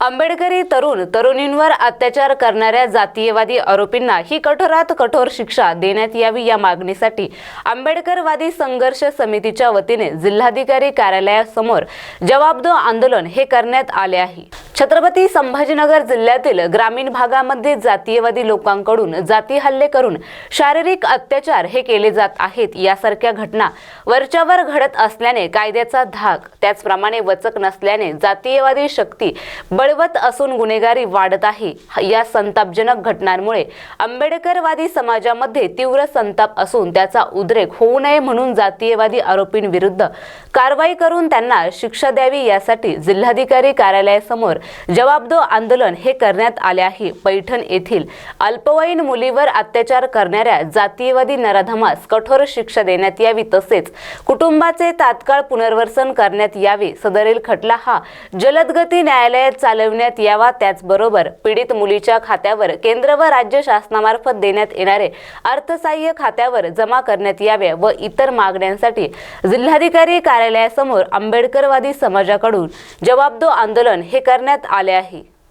आंबेडकरी तरुण तरुणींवर अत्याचार करणाऱ्या जातीयवादी आरोपींना ही कठोरात कठोर शिक्षा देण्यात यावी या मागणीसाठी आंबेडकरवादी संघर्ष समितीच्या वतीने जिल्हाधिकारी कार्यालयासमोर जवाबदो आंदोलन हे करण्यात आले आहे. छत्रपती संभाजीनगर जिल्ह्यातील ग्रामीण भागामध्ये जातीयवादी लोकांकडून जाती हल्ले करून शारीरिक अत्याचार हे केले जात आहेत. यासारख्या घटना वरच्यावर घडत असल्याने कायद्याचा धाक त्याचप्रमाणे वचक नसल्याने जातीयवादी शक्ती बळवत असून गुन्हेगारी वाढत आहे. या संतापजनक घटनांमुळे आंबेडकरवादी समाजामध्ये तीव्र संताप असून त्याचा उद्रेक होऊ नये म्हणून जातीयवादी आरोपींविरुद्ध कारवाई करून त्यांना शिक्षा द्यावी यासाठी जिल्हाधिकारी कार्यालयासमोर जवाबदो आंदोलन हे करण्यात आले आहे. पैठण येथील अल्पवयीन मुलीवर अत्याचार करणाऱ्या जातीयवादी नराधमास कठोर शिक्षा देण्यात यावी तसेच कुटुंबाचे तात्काळ पुनर्वसन करण्यात यावे सदरील खटला हा जलदगती न्यायालयात चालवण्यात यावा त्याचबरोबर पीडित मुलीच्या खात्यावर केंद्र व राज्य शासनामार्फत देण्यात येणारे अर्थसहाय्य खात्यावर जमा करण्यात यावे व इतर मागण्यांसाठी जिल्हाधिकारी कार्यालयासमोर आंबेडकरवादी समाजाकडून जवाबदो आंदोलन हे करण्यात करण्यात आले आहे.